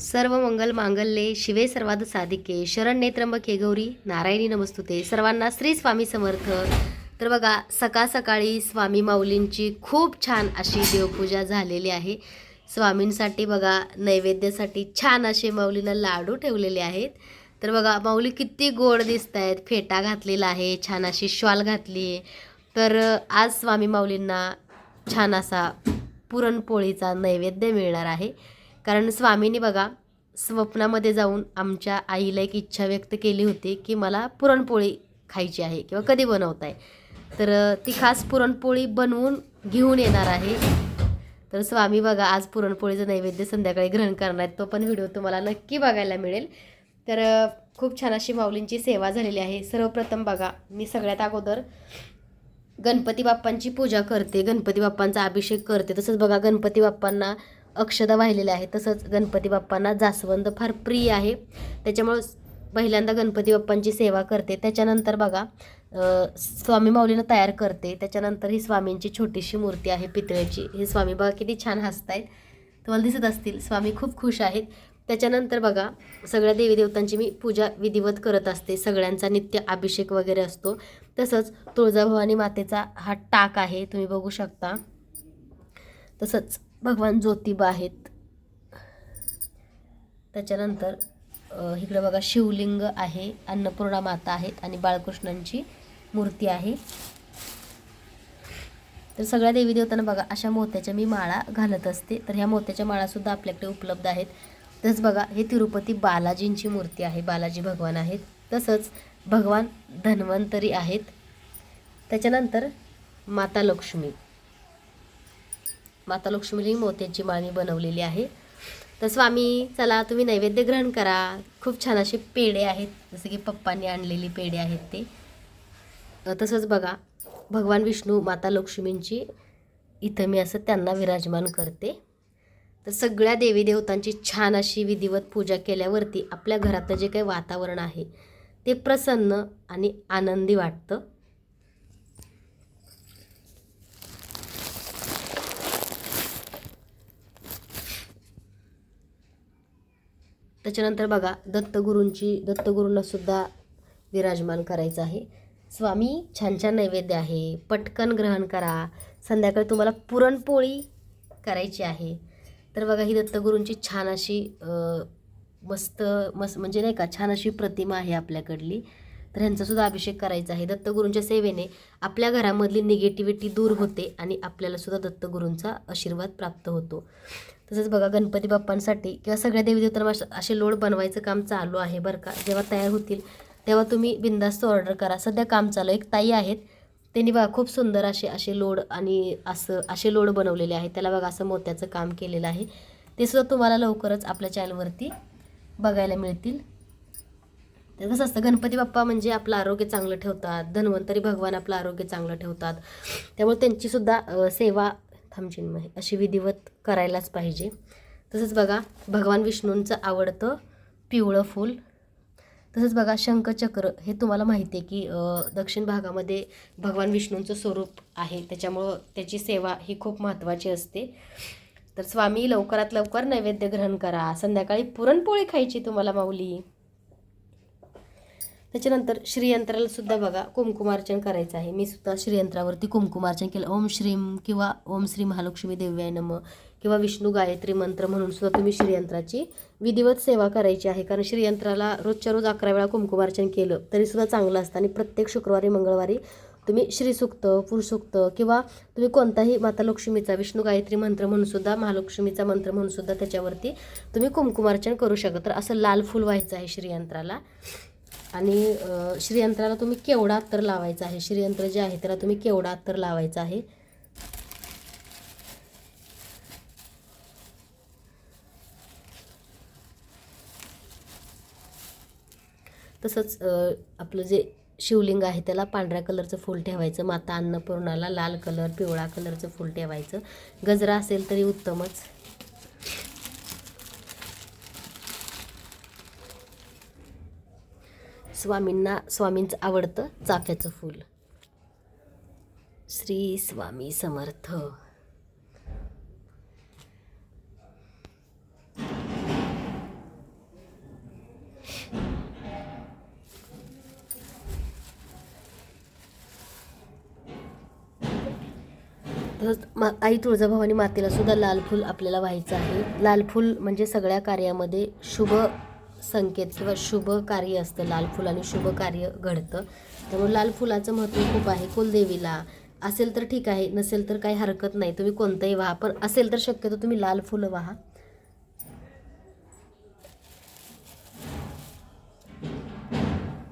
सर्व मंगल मांगल्ये शिवे सर्वाद साधिके शरण नेत्रंबके गौरी नारायणी नमस्तुते. सर्वांना श्री स्वामी समर्थ. तर बघा सकाळ सकाळी स्वामी माऊलींची खूप छान अशी देवपूजा झालेली आहे. स्वामींसाठी बघा नैवेद्यासाठी छान असे माऊलीनं लाडू ठेवलेले आहेत. तर बघा माऊली किती गोड दिसत आहेत फेटा घातलेला आहे छान अशी शॉल घातली आहे. तर आज स्वामी माऊलींना छान असा पुरणपोळीचा नैवेद्य मिळणार आहे. कारण स्वामींनी बघा स्वप्नामध्ये जाऊन आमच्या आईला एक इच्छा व्यक्त केली होती की मला पुरणपोळी खायची आहे किंवा कधी बनवताय तर ती खास पुरणपोळी बनवून घेऊन येणार आहे. तर स्वामी बघा आज पुरणपोळीचं नैवेद्य संध्याकाळी ग्रहण करणार आहेत. तो पण व्हिडिओ तुम्हाला नक्की बघायला मिळेल. तर खूप छान अशी माऊलींची सेवा झालेली आहे. सर्वप्रथम बघा मी सगळ्यात अगोदर गणपती बाप्पांची पूजा करते. गणपती बाप्पांचा अभिषेक करते. तसंच बघा गणपती बाप्पांना अक्षदा वाहिलेल्या आहे तसंच गणपती बाप्पांना जास्वंद फार प्रिय आहे. त्याच्यामुळं पहिल्यांदा गणपती बाप्पांची सेवा करते. त्याच्यानंतर बघा स्वामी माऊलीनं तयार करते. त्याच्यानंतर ही स्वामींची छोटीशी मूर्ती आहे पितळेची. हे स्वामी बघा किती छान हसतायत. तुम्हाला दिसत असतील स्वामी खूप खुश आहेत. त्याच्यानंतर बघा सगळ्या देवी देवतांची मी पूजा विधिवत करत असते. सगळ्यांचा नित्य अभिषेक वगैरे असतो. तसंच तुळजाभवानी मातेचा हा टाक आहे तुम्ही बघू शकता. तसंच भगवान ज्योतिबा आहेत. त्याच्यानंतर इकडे बघा शिवलिंग आहे अन्नपूर्णा माता आहेत आणि बाळकृष्णांची मूर्ती आहे. तर सगळ्या देवी देवतांना बघा अशा मोत्याच्या मी माळा घालत असते. तर ह्या मोत्याच्या माळासुद्धा आपल्याकडे उपलब्ध आहेत. तसंच बघा हे तिरुपती बालाजींची मूर्ती आहे बालाजी भगवान आहेत. तसंच भगवान धन्वंतरी आहेत. त्याच्यानंतर माता लक्ष्मी. माता लक्ष्मीलाही मोत्याची माळी बनवलेली आहे. तर स्वामी चला तुम्ही नैवेद्य ग्रहण करा. खूप छान असे पेढे आहेत जसे की पप्पांनी आणलेली पेढे आहेत ते. तसंच बघा भगवान विष्णू माता लक्ष्मींची इथं मी असं त्यांना विराजमान करते. तर सगळ्या देवी देवतांची छान अशी विधिवत पूजा केल्यावरती आपल्या घरातलं जे काही वातावरण आहे ते प्रसन्न आणि आनंदी वाटतं. त्याच्यानंतर बघा दत्तगुरूंची दत्तगुरूंना सुद्धा विराजमान करायचं आहे. स्वामी छान छान नैवेद्य आहे. पटकन ग्रहण करा. संध्याकाळी तुम्हाला पुरणपोळी करायची आहे. तर बघा ही दत्तगुरूंची छान अशी मस्त मस्त म्हणजे नाही का छान अशी प्रतिमा आहे आपल्याकडली. तर ह्यांचासुद्धा अभिषेक करायचा आहे. दत्तगुरूंच्या सेवेने आपल्या घरामधली निगेटिव्हिटी दूर होते आणि आपल्यालासुद्धा दत्तगुरूंचा आशीर्वाद प्राप्त होतो. तसंच बघा गणपती बाप्पांसाठी किंवा सगळ्या देवी देवतांना असे लोड बनवायचं काम चालू आहे बरं का. जेव्हा तयार होतील तेव्हा तुम्ही बिंदास्त ऑर्डर करा. सध्या काम चालू आहे. एक ताई आहेत त्यांनी बघा खूप सुंदर असे असे लोड आणि असं असे लोड बनवलेले आहेत. त्याला बघा असं मोत्याचं काम केलेलं आहे. ते सुद्धा तुम्हाला लवकरच आपल्या चॅनलवरती बघायला मिळतील. तर कसं असतं गणपती बाप्पा म्हणजे आपलं आरोग्य चांगलं ठेवतात. धन्वंतरी भगवान आपलं आरोग्य चांगलं ठेवतात. त्यामुळे त्यांचीसुद्धा सेवा थांबचिन्मय अशी विधिवत करायलाच पाहिजे. तसंच बघा भगवान विष्णूंचं आवडतं पिवळं फूल. तसंच बघा शंखचक्र हे तुम्हाला माहिती आहे की दक्षिण भागामध्ये भगवान विष्णूंचं स्वरूप आहे. त्याच्यामुळं त्याची सेवा ही खूप महत्त्वाची असते. तर स्वामी लवकरात लवकर नैवेद्य ग्रहण करा. संध्याकाळी पुरणपोळी खायची तुम्हाला माऊली. त्याच्यानंतर श्रीयंत्राला सुद्धा बघा कुंकुमार्चन करायचं आहे. मी सुद्धा श्रीयंत्रावरती कुमकुमार्चन केलं. ओम श्रीम किंवा ओम श्री महालक्ष्मी देव्याय नम किंवा विष्णू गायत्री मंत्र म्हणून सुद्धा तुम्ही श्रीयंत्राची विधिवत सेवा करायची आहे. कारण श्रीयंत्राला रोजच्या रोज अकरा वेळा कुमकुमार्चन केलं तरी सुद्धा चांगलं असतं आणि प्रत्येक शुक्रवारी मंगळवारी तुम्ही श्रीसुक्त पुरुषुक्त किंवा तुम्ही कोणताही माता लक्ष्मीचा विष्णू गायत्री मंत्र म्हणून सुद्धा महालक्ष्मीचा मंत्र म्हणून सुद्धा त्याच्यावरती तुम्ही कुमकुमार्चन करू शकता. तर असं लाल फूल व्हायचं आहे श्रीयंत्राला. आणि श्रीयंत्राला तुम्ही केवढा अत्तर लावायचं आहे? श्रीयंत्र जे आहे त्याला तुम्ही केवढा अत्तर लावायचं आहे? तसंच आपलं जे शिवलिंग आहे त्याला पांढऱ्या कलरचं फूल ठेवायचं. माता अन्नपूर्णाला लाल कलर पिवळा कलरचं फूल ठेवायचं. गजरा असेल तरी उत्तमच. स्वामींना स्वामींचं आवडतं चाफ्याचं फूल. श्री स्वामी समर्थ. मा आई तुळजाभवानी मातेला सुद्धा लाल फूल आपल्याला व्हायचं आहे. लाल फूल म्हणजे सगळ्या कार्यामध्ये शुभ संकेत किंवा शुभ कार्य असतं. लाल फुलाने शुभ कार्य घडतं. त्यामुळे लाल फुलाचं महत्त्व खूप आहे. कुलदेवीला असेल तर ठीक आहे नसेल तर काही हरकत नाही. तुम्ही कोणतंही व्हा. पण असेल तर शक्यतो तुम्ही लाल फुलं व्हा.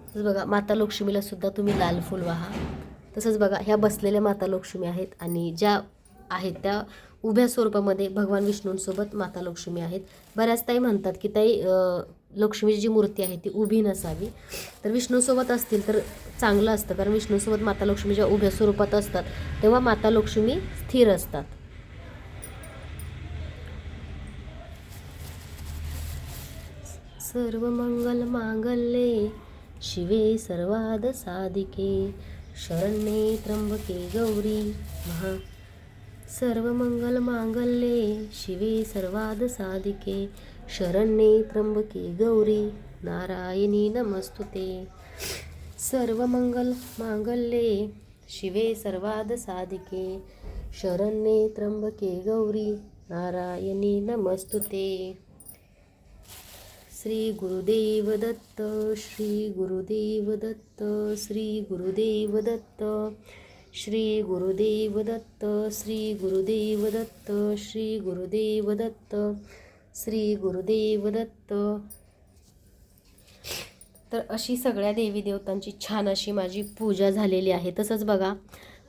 तसंच बघा माता लक्ष्मीला सुद्धा तुम्ही लाल फुल व्हा. तसंच बघा ह्या बसलेल्या माता लक्ष्मी आहेत आणि ज्या आहेत त्या उभ्या स्वरूपामध्ये भगवान विष्णूंसोबत माता लक्ष्मी आहेत. बऱ्याच ताई म्हणतात की ताई लक्ष्मीची जी मूर्ती आहे ती उभी नसावी. तर विष्णूसोबत असतील तर चांगलं असतं कारण विष्णूसोबत माता लक्ष्मी ज्या उभ्या स्वरूपात असतात तेव्हा माता लक्ष्मी स्थिर असतात. सर्व मंगल मांगल्ये शिवे सर्वाद साधिके शरण्ये त्र्यंबके गौरी महा. सर्व मंगल मांगल्ये शिवे सर्वाद साधिके शरण्ये त्र्यंबके गौरी नारायणी नमस्तुते. सर्व मंगल मांगल्ये शिवे सर्वाद साधिके. शरण्ये त्र्यंबके गौरी नारायणी नमस्तुते. श्री गुरुदेव दत्त श्री गुरुदेव दत्त श्री गुरुदेव दत्त. श्री गुरुदेव दत्त श्री गुरुदेव दत्त श्री गुरुदेव दत्त. श्री गुरुदेव दत्त. तर अशी सगळ्या देवी देवतांची छान अशी माझी पूजा झालेली आहे. तसंच बघा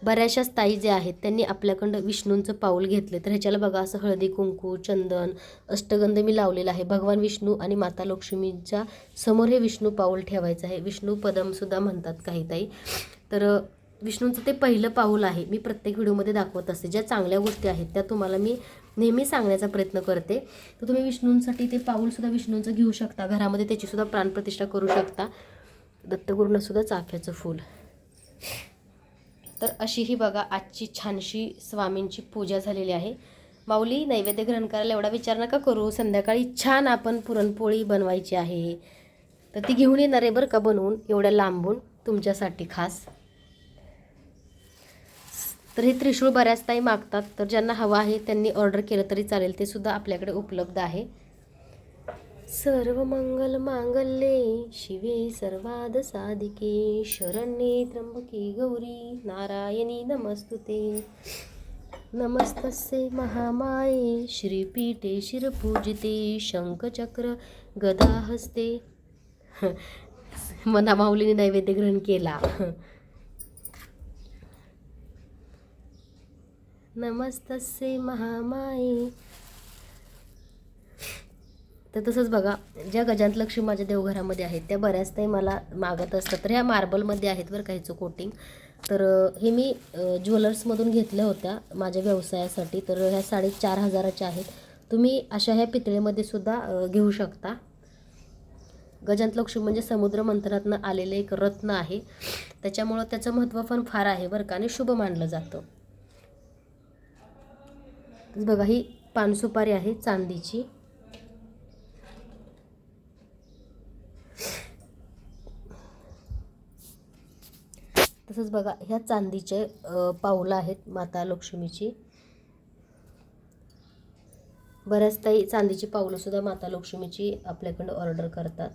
बऱ्याचशा ताई जे आहेत त्यांनी आपल्याकडं विष्णूंचं पाऊल घेतलं. तर ह्याच्याला बघा असं हळदी कुंकू चंदन अष्टगंध मी लावलेला आहे. भगवान विष्णू आणि माता लक्ष्मीच्या समोर हे विष्णू पाऊल ठेवायचं आहे. विष्णू पदमसुद्धा म्हणतात काही ताई. तर विष्णूंचं ते पहिलं पाऊल आहे. मी प्रत्येक व्हिडिओमध्ये दाखवत असते. ज्या चांगल्या गोष्टी आहेत त्या तुम्हाला मी नेहमी सांगण्याचा प्रयत्न करते. तर तुम्ही विष्णूंसाठी ते पाऊलसुद्धा विष्णूंचं घेऊ शकता. घरामध्ये त्याचीसुद्धा प्राणप्रतिष्ठा करू शकता. दत्तगुरूंनासुद्धा चाफ्याचं फूल. तर अशी ही बघा आजची छानशी स्वामींची पूजा झालेली आहे. माऊली नैवेद्य ग्रहण करायला एवढा विचार नका करू. संध्याकाळी छान आपण पुरणपोळी बनवायची आहे. तर ती घेऊन येणार आहे बरं का बनवून? एवढ्या लांबून तुमच्यासाठी खास. तर हे त्रिशूळ बऱ्याच ताई मागतात. तर ज्यांना हवं आहे त्यांनी ऑर्डर केलं तरी चालेल. ते सुद्धा आपल्याकडे उपलब्ध आहे. सर्व मंगल मांगल्ये शिवे सर्वाद साधिके. शरण्ये त्र्यंबके गौरी नारायणी नमस्तुते. नमस्तस्ये महामाये. श्रीपीठे शिरपूजिते. शंखचक्र गदा हस्ते मना माऊलीने नैवेद्य ग्रहण केला. नमस्तस्ये महामाये. तर तसंच बघा ज्या गजांत लक्ष्मी माझ्या देवघरामध्ये आहेत त्या बऱ्याच काही मला मागत असतात. तर ह्या मार्बलमध्ये आहेत बरं काहीचं कोटिंग तर हे मी ज्वेलर्समधून घेतल्या होत्या माझ्या व्यवसायासाठी. तर ह्या साडे चार हजाराच्या आहेत. तुम्ही अशा ह्या पितळेमध्ये सुद्धा घेऊ शकता. गजांत लक्ष्मी म्हणजे समुद्र मंथनातनं आलेलं एक रत्न आहे. त्याच्यामुळं त्याचं महत्त्व पण फार आहे बरं का. आणि शुभ मानलं जातं. बघा ही पानसुपारी आहे चांदीची. तसंच बघा ह्या चांदीचे पाऊलं आहेत माता लक्ष्मीची. बऱ्याच ताई चांदीची पाऊलं सुद्धा माता लक्ष्मीची आपल्याकडं ऑर्डर करतात.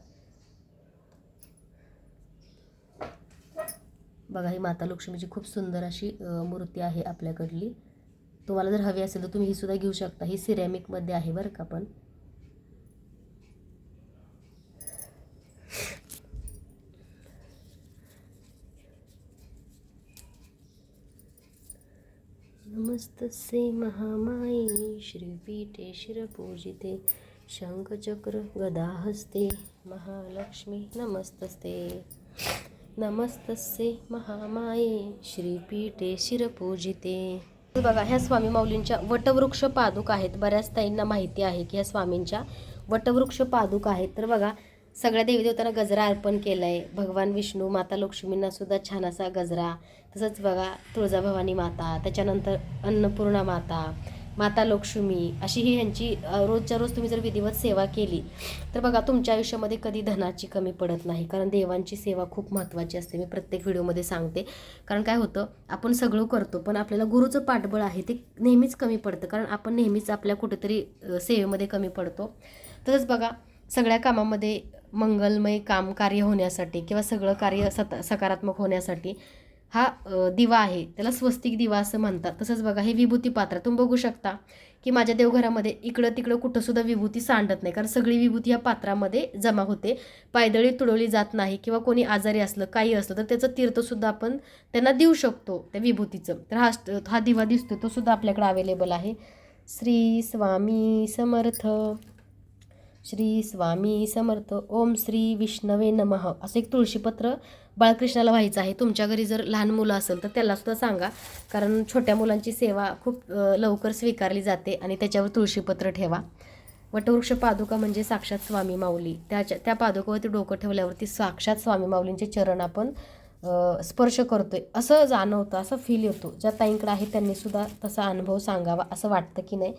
बघा ही माता लक्ष्मीची खूप सुंदर अशी मूर्ती आहे आपल्याकडली. तुम्हाला जर हवी असेल तर तुम्ही ही सुद्धा घेऊ शकता. ही सिरॅमिकमध्ये आहे बरं का पण. नमस्तस्ये महामाये श्रीपीठे शिरपूजिते शंखचक्र गदाहस्ते महालक्ष्मी नमस्तस्ते। नमस्तस्य महामाये श्रीपीठे शिरपूजिते। बघा ह्या स्वामी माऊलींच्या वटवृक्ष पादुक आहेत. बऱ्याच ताईंना माहिती आहे की ह्या स्वामींच्या वटवृक्ष पादुक आहेत. तर बघा सगळ्या देवी देवतांना गजरा अर्पण केला आहे भगवान विष्णू माता लक्ष्मींना सुद्धा छान असा गजरा. तसंच बघा तुळजाभवानी माता त्याच्यानंतर अन्नपूर्णा माता माता लक्ष्मी अशी ही ह्यांची रोजच्या रोज तुम्ही जर विधिवत सेवा केली तर बघा तुमच्या आयुष्यामध्ये कधी धनाची कमी पडत नाही. कारण देवांची सेवा खूप महत्त्वाची असते. मी प्रत्येक व्हिडिओमध्ये सांगते. कारण काय होतं आपण सगळं करतो पण आपल्याला गुरुचं पाठबळ आहे ते नेहमीच कमी पडतं. कारण आपण नेहमीच आपल्या कुठेतरी सेवेमध्ये कमी पडतो. तसंच बघा सगळ्या कामामध्ये मंगलमय काम कार्य होण्यासाठी किंवा सगळं कार्य सत सकारात्मक होण्यासाठी हा दिवा आहे. त्याला स्वस्तिक दिवा असं म्हणतात. तसंच बघा हे विभूती पात्र तुम्ही बघू शकता की माझ्या देवघरामध्ये इकडं तिकडं कुठंसुद्धा विभूती सांडत नाही. कारण सगळी विभूती या पात्रामध्ये जमा होते. पायदळी तुडवली जात नाही किंवा कोणी आजारी असलं काही असलं तर त्याचं तीर्थसुद्धा आपण त्यांना देऊ शकतो त्या विभूतीचं. तर हा हा दिवा दिसतो तो सुद्धा आपल्याकडे अवेलेबल आहे. श्री स्वामी समर्थ. श्री स्वामी समर्थ. ओम श्री विष्णवे नमः. असं एक तुळशीपत्र बाळकृष्णाला व्हायचं आहे. तुमच्या घरी जर लहान मुलं असेल तर त्याला सुद्धा सांगा. कारण छोट्या मुलांची सेवा खूप लवकर स्वीकारली जाते आणि त्याच्यावर तुळशीपत्र ठेवा. वटवृक्ष पादुका म्हणजे साक्षात स्वामी माऊली. त्याच्या त्या पादुकावरती डोकं ठेवल्यावरती साक्षात स्वामी माऊलींचे चरण आपण स्पर्श स्पर्श करतोय. असं जाणवतं असं फील येतो. ज्या ताईंकडे आहे त्यांनीसुद्धा तसा अनुभव सांगावा असं वाटतं की नाही.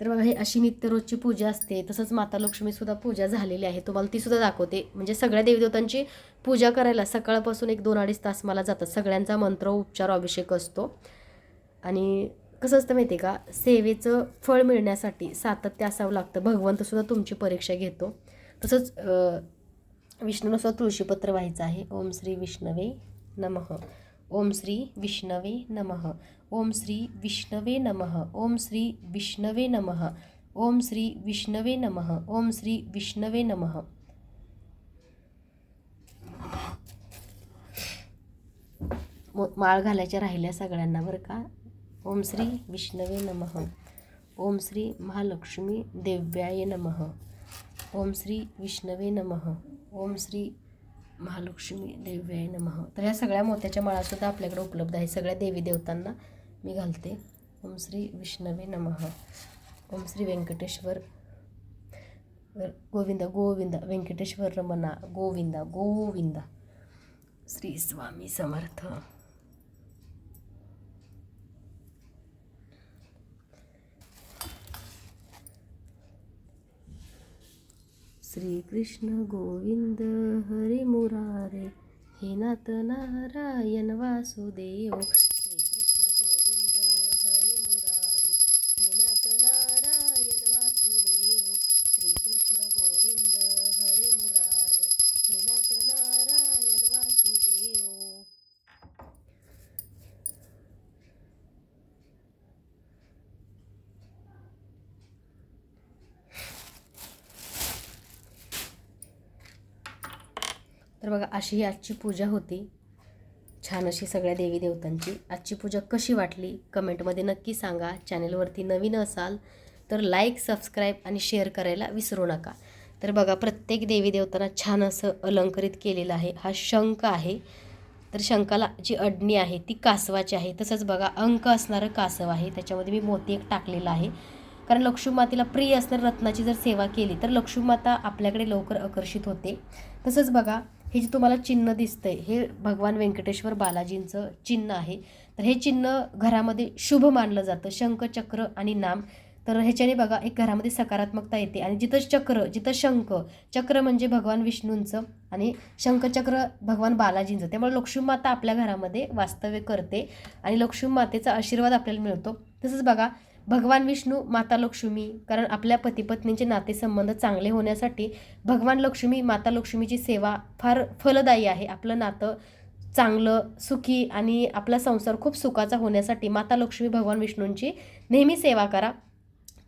तर बघा हे अशी नित्य रोजची पूजा असते. तसंच माता लक्ष्मीसुद्धा पूजा झालेली आहे. तुम्हाला ती सुद्धा दाखवते. म्हणजे सगळ्या देवीदेवतांची पूजा करायला सकाळपासून एक दोन अडीच तास मला जातात. सगळ्यांचा मंत्र उपचार अभिषेक असतो. आणि कसं असतं माहिती आहे का? सेवेचं फळ मिळण्यासाठी सातत्य असावं लागतं. भगवंतसुद्धा तुमची परीक्षा घेतो. तसंच अं, तुळशीपत्र व्हायचं आहे. ओम श्री विष्णवे नमः. ओम श्री विष्णवे नमः. ओम श्री विष्णवे नमः ओम श्री विष्णवे नमः ओम श्री विष्णवे नमः ओम श्री विष्णवे नमः। मो- माळ घालायच्या राहिल्या सगळ्यांना बरं का? ओम श्री विष्णवे नमः ओम श्री महालक्ष्मी देव्याय नमः ओम श्री विष्णवे नमः ओम श्री महालक्ष्मी देव्याय नमः. तर ह्या सगळ्या मोत्याच्या माळासुद्धा आपल्याकडे उपलब्ध आहे सगळ्या देवी देवतांना. मी घालते. ओम श्री विष्णवे नमः. ओम श्री व्यंकटेश्वर गोविंद गोविंद व्यंकटेश्वर रमणा गोविंद गोविंद. श्री स्वामी समर्थ. श्रीकृष्ण गोविंद हरे मुरारे. हे नाथ नारायण वासुदेव. तर बघा अशी ही आजची पूजा होती. छान अशी सगळ्या देवी देवतांची आजची पूजा कशी वाटली? कमेंटमध्ये नक्की सांगा. चॅनलवरती नवीन असाल तर लाईक सबस्क्राईब आणि शेअर करायला विसरू नका. तर बघा प्रत्येक देवी देवतांना छान असं अलंकरित केलेलं आहे. हा शंख आहे. तर शंखाला जी अडणी आहे ती कासवाची आहे. तसंच बघा अंक असणारं कासव आहे. त्याच्यामध्ये मी मोती एक टाकलेला आहे. कारण लक्ष्मीमातेला प्रिय असणाऱ्या रत्नाची जर सेवा केली तर लक्ष्मीमाता आपल्याकडे लवकर आकर्षित होते. तसंच बघा हे जे तुम्हाला चिन्ह दिसतंय हे भगवान व्यंकटेश्वर बालाजींचं चिन्ह आहे. तर हे चिन्ह घरामध्ये शुभ मानलं जातं. शंख चक्र आणि नाम. तर ह्याच्याने बघा एक घरामध्ये सकारात्मकता येते. आणि जिथं चक्र जिथं शंख चक्र म्हणजे भगवान विष्णूंचं आणि शंखचक्र भगवान बालाजींचं. त्यामुळे लक्ष्मी माता आपल्या घरामध्ये वास्तव्य करते आणि लक्ष्मी मातेचा आशीर्वाद आपल्याला मिळतो. तसंच बघा भगवान विष्णू माता लक्ष्मी कारण आपल्या पतीपत्नींचे नातेसंबंध चांगले होण्यासाठी भगवान लक्ष्मी माता लक्ष्मीची सेवा फार फलदायी आहे. आपलं नातं चांगलं सुखी आणि आपला संसार खूप सुखाचा होण्यासाठी माता लक्ष्मी भगवान विष्णूंची नेहमी सेवा करा.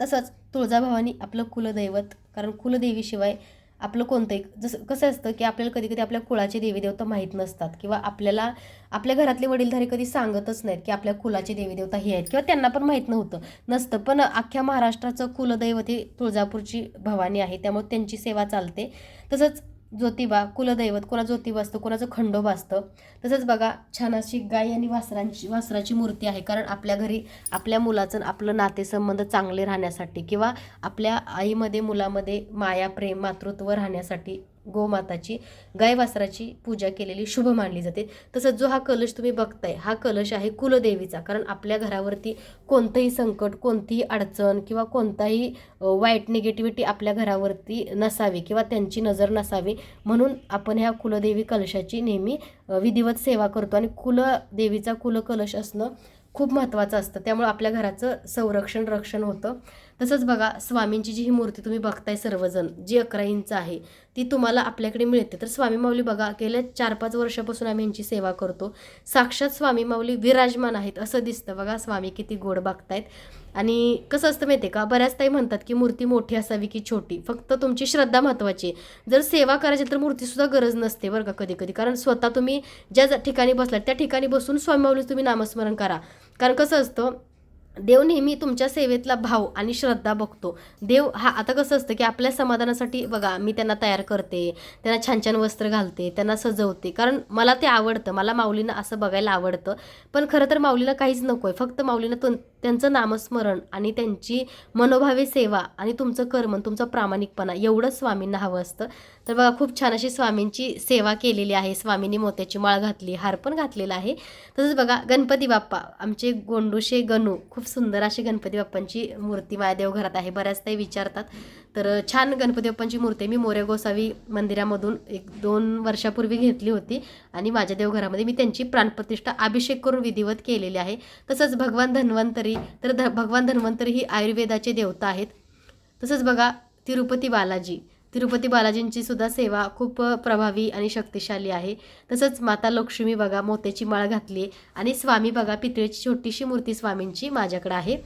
तसंच तुळजाभवानी आपलं कुलदैवत कारण कुलदेवीशिवाय आपलं कोणतंही जसं कसं असतं की आपल्याला कधी कधी आपल्या कुळाचे देवी देवता माहीत नसतात किंवा आपल्याला आपल्या घरातले वडीलधारी कधी सांगतच नाहीत की आपल्या कुलाचे देवी देवता हे आहेत किंवा त्यांना पण माहीत नव्हतं नसतं. पण अख्ख्या महाराष्ट्राचं कुलदैवत हे तुळजापूरची भवानी आहे त्यामुळे त्यांची सेवा चालते. तसंच ज्योतिबा कुलदैवत कोणा ज्योतिबा असतं कोणाचं खंडोबा असतं तसंच बघा छान अशी गाय आणि वासरांची वासराची मूर्ती आहे. कारण आपल्या घरी आपल्या मुलाचं आपलं नातेसंबंध चांगले राहण्यासाठी किंवा आपल्या आईमध्ये मुलामध्ये माया प्रेम मातृत्व राहण्यासाठी गोमाताची गायवासराची पूजा केलेली शुभ मानली जाते. तसंच जो हा कलश तुम्ही बघताय हा कलश आहे कुलदेवीचा. कारण आपल्या घरावरती कोणतंही संकट कोणतीही अडचण किंवा कोणताही वाईट निगेटिव्हिटी आपल्या घरावरती नसावी किंवा त्यांची नजर नसावी म्हणून आपण ह्या कुलदेवी कलशाची नेहमी विधिवत सेवा करतो. आणि कुलदेवीचा कुलकलश असणं खूप महत्त्वाचं असतं. त्यामुळे आपल्या घराचं संरक्षण रक्षण होतं. तसंच बघा स्वामींची जी ही मूर्ती तुम्ही बघताय सर्वजण जी अकरा इंच आहे ती तुम्हाला आपल्याकडे मिळते. तर स्वामी माऊली बघा गेल्या चार पाच वर्षापासून आम्ही यांची सेवा करतो. साक्षात स्वामी माऊली विराजमान आहेत असं दिसतं बघा स्वामी किती गोड बघतायत. आणि कसं असतं माहिती आहे का बऱ्याच ताई म्हणतात की मूर्ती मोठी असावी की छोटी? फक्त तुमची श्रद्धा महत्त्वाची आहे. जर सेवा करायची तर मूर्तीसुद्धा गरज नसते बरं का कधी कधी कारण स्वतः तुम्ही ज्या ठिकाणी बसलात त्या ठिकाणी बसून स्वामी माऊली तुम्ही नामस्मरण करा. कारण कसं असतं देव नेहमी तुमच्या सेवेतला भाव आणि श्रद्धा बघतो. देव हा आता कसं असतं की आपल्या समाधानासाठी बघा मी त्यांना तयार करते त्यांना छान छान वस्त्र घालते त्यांना सजवते. कारण मला ते आवडतं मला माऊलीनं असं बघायला आवडतं. पण खरं तर माऊलीला काहीच नको आहे फक्त माऊलीनं तुम त्यांचं नामस्मरण आणि त्यांची मनोभावे सेवा आणि तुमचं कर्म तुमचा प्रामाणिकपणा एवढंच स्वामींना हवं असतं. तर बघा खूप छान अशी स्वामींची सेवा केलेली आहे. स्वामींनी मोत्याची माळ घातली हार पण घातलेला आहे. तसंच बघा गणपती बाप्पा आमचे गोंडूशे गणू खूप सुंदर अशी गणपती बाप्पांची मूर्ती माझ्या देवघरात आहे. बऱ्याच ताई विचारतात तर छान गणपती बाप्पांची मूर्ती मी मोरे गोसावी मंदिरामधून एक दोन वर्षापूर्वी घेतली होती आणि माझ्या देवघरामध्ये मी त्यांची प्राणप्रतिष्ठा अभिषेक करून विधिवत केलेली आहे. तसंच भगवान धन्वंतरी तर ध भगवान धन्वंतरी ही आयुर्वेदाचे देवता आहेत. तसंच बघा तिरुपती बालाजी तिरुपती बालाजींची सुद्धा सेवा खूप प्रभावी आणि शक्तिशाली आहे. तसंच माता लक्ष्मी बघा मोत्याची माळ घातली आहे आणि स्वामी बघा पितळेची छोटीशी मूर्ती स्वामींची माझ्याकडे आहे.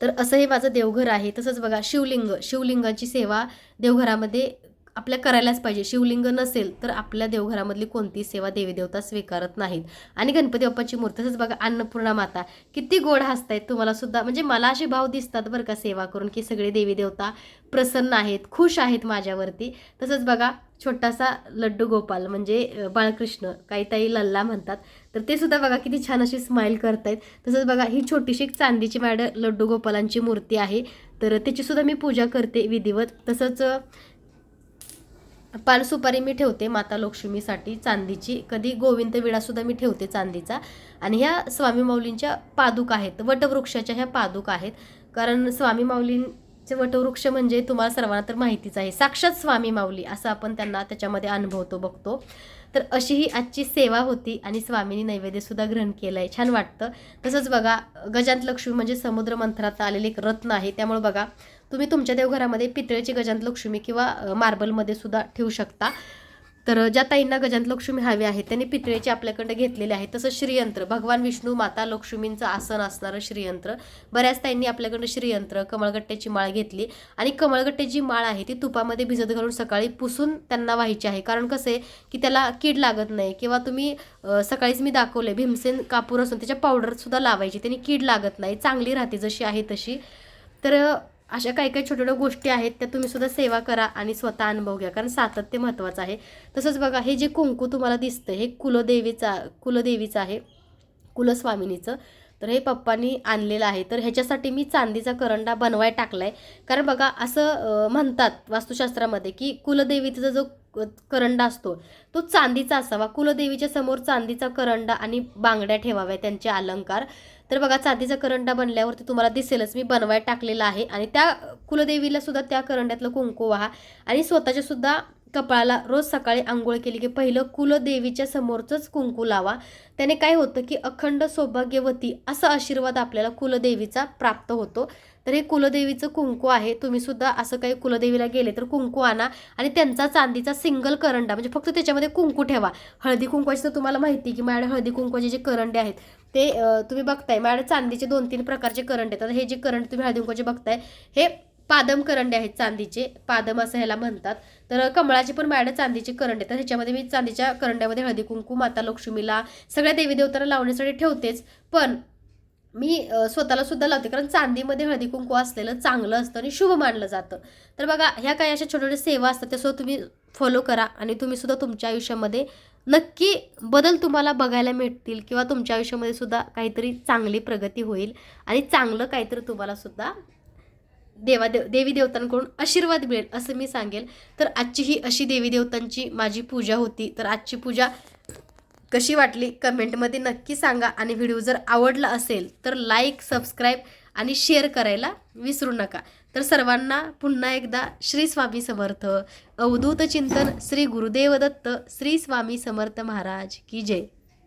तर असं हे माझं देवघर आहे. तसंच बघा शिवलिंग शिवलिंगाची सेवा देवघरामध्ये आपल्या करायलाच पाहिजे. शिवलिंग नसेल तर आपल्या देवघरामधली कोणतीही सेवा देवीदेवता स्वीकारत नाहीत. आणि गणपती बाप्पाची मूर्ती तसंच बघा अन्नपूर्णा माता किती गोड हसतायत तुम्हाला सुद्धा. म्हणजे मला असे भाव दिसतात बरं का सेवा करून की सगळे देवीदेवता प्रसन्न आहेत खुश आहेत माझ्यावरती. तसंच बघा छोटासा लड्डू गोपाल म्हणजे बाळकृष्ण काही ताई लल्ला म्हणतात. तर ते सुद्धा बघा किती छान अशी स्माईल करतायत. तसंच बघा ही छोटीशी एक चांदीची मॅड लड्डू गोपालांची मूर्ती आहे. तर त्याची सुद्धा मी पूजा करते विधिवत. तसंच पानसुपारी मी ठेवते माता लक्ष्मीसाठी चांदीची. कधी गोविंद विडासुद्धा मी ठेवते चांदीचा. आणि ह्या स्वामी माऊलींच्या पादुका आहेत वटवृक्षाच्या ह्या पादुका आहेत. कारण स्वामी माऊलींचे वटवृक्ष म्हणजे तुम्हाला सर्वांना तर माहितीच आहे साक्षात स्वामी माऊली असं आपण त्यांना त्याच्यामध्ये अनुभवतो बघतो. तर अशी ही आजची सेवा होती आणि स्वामींनी नैवेद्यसुद्धा ग्रहण केलं आहे छान वाटतं. तसंच बघा गजांत लक्ष्मी म्हणजे समुद्र मंथरात आलेले एक रत्न आहे त्यामुळे बघा तुम्ही तुमच्या देवघरामध्ये पितळेची गजांत लक्ष्मी किंवा मार्बलमध्ये सुद्धा ठेवू शकता. तर ज्या ताईंना गजांत लक्ष्मी हवी आहेत त्यांनी पितळेचे आपल्याकडे घेतलेले आहेत तसं श्रीयंत्र भगवान विष्णू माता लक्ष्मींचं आसन असणारं श्रीयंत्र. बऱ्याच ताईंनी आपल्याकडे श्रीयंत्र कमळगट्ट्याची माळ घेतली. आणि कमळगट्ट्याची माळ आहे ती तुपामध्ये भिजत घालून सकाळी पुसून त्यांना व्हायची आहे. कारण कसं आहे की त्याला कीड लागत नाही किंवा तुम्ही सकाळीच मी दाखवले भीमसेन कापूर असून त्याच्या पावडरसुद्धा लावायची. त्यांनी कीड लागत नाही चांगली राहते जशी आहे तशी. तर अशा काही काही छोट्या छोट्या गोष्टी आहेत त्या तुम्ही सुद्धा सेवा करा आणि स्वतः अनुभव घ्या. कारण सातत्य महत्त्वाचं आहे. तसंच बघा हे जे कुंकू तुम्हाला दिसतं हे कुलदेवीचा कुलदेवीचं आहे कुलस्वामिनीचं. तर हे पप्पांनी आणलेलं आहे. तर ह्याच्यासाठी मी चांदीचा करंडा बनवाय टाकलाय. कारण बघा असं म्हणतात वास्तुशास्त्रामध्ये की कुलदेवीचा जो क- करंडा असतो तो चांदीचा असावा. कुलदेवीच्या समोर चांदीचा करंडा आणि बांगड्या ठेवाव्या त्यांचे अलंकार. तर बघा चांदीचा करंडा बनल्यावरती तुम्हाला दिसेलच मी बनवाय टाकलेला आहे. आणि त्या कुलदेवीला सुद्धा त्या करंड्यातलं कुंकू वाहा. आणि स्वतःच्या सुद्धा कपाळाला रोज सकाळी आंघोळ केली की पहिलं कुलदेवीच्या समोरचंच कुंकू लावा. त्याने काय होतं की अखंड सौभाग्यवती असा आशीर्वाद आपल्याला कुलदेवीचा प्राप्त होतो. तर हे कुलदेवीचं कुंकू आहे. तुम्ही सुद्धा असं काही कुलदेवीला गेले तर कुंकू आणा. आणि त्यांचा चांदीचा सिंगल करंडा म्हणजे फक्त त्याच्यामध्ये कुंकू ठेवा. हळदी कुंकवाची तर तुम्हाला माहिती आहे की माझ्या हळदी कुंकवाचे जे करंडे आहेत ते तुम्ही बघताय. माझ्या चांदीचे दोन तीन प्रकारचे करंट येतात हे जे करंट तुम्ही हळदी बघताय हे पादम करंडे आहेत चांदीचे. पादम असं ह्याला म्हणतात. तर कमळाचे पण मॅड चांदीचे करंडे तर ह्याच्यामध्ये मी चांदीच्या करंड्यामध्ये हळदी कुंकू माता लक्ष्मीला सगळ्या देवी देवतांना लावण्यासाठी ठेवतेच. पण मी स्वतःला सुद्धा लावते. कारण चांदीमध्ये हळदी कुंकू असलेलं चांगलं असतं आणि शुभ मानलं जातं. तर बघा ह्या काही अशा छोट्या छोट्या सेवा असतात त्यासोबत तुम्ही फॉलो करा आणि तुम्ही सुद्धा तुमच्या आयुष्यामध्ये नक्की बदल तुम्हाला बघायला मिळतील किंवा तुमच्या आयुष्यामध्ये सुद्धा काहीतरी चांगली प्रगती होईल आणि चांगलं काहीतरी तुम्हाला सुद्धा देवा देव देवी देवतांकडून आशीर्वाद मिळेल असं मी सांगेल. तर आजची ही अशी देवी देवतांची माझी पूजा होती. तर आजची पूजा कशी वाटली कमेंटमध्ये नक्की सांगा आणि व्हिडिओ जर आवडला असेल तर लाईक सबस्क्राईब आणि शेअर करायला विसरू नका. तर सर्वांना पुन्हा एकदा श्री स्वामी समर्थ. अवधूत चिंतन श्री गुरुदेव दत्त श्री स्वामी समर्थ महाराज की जय.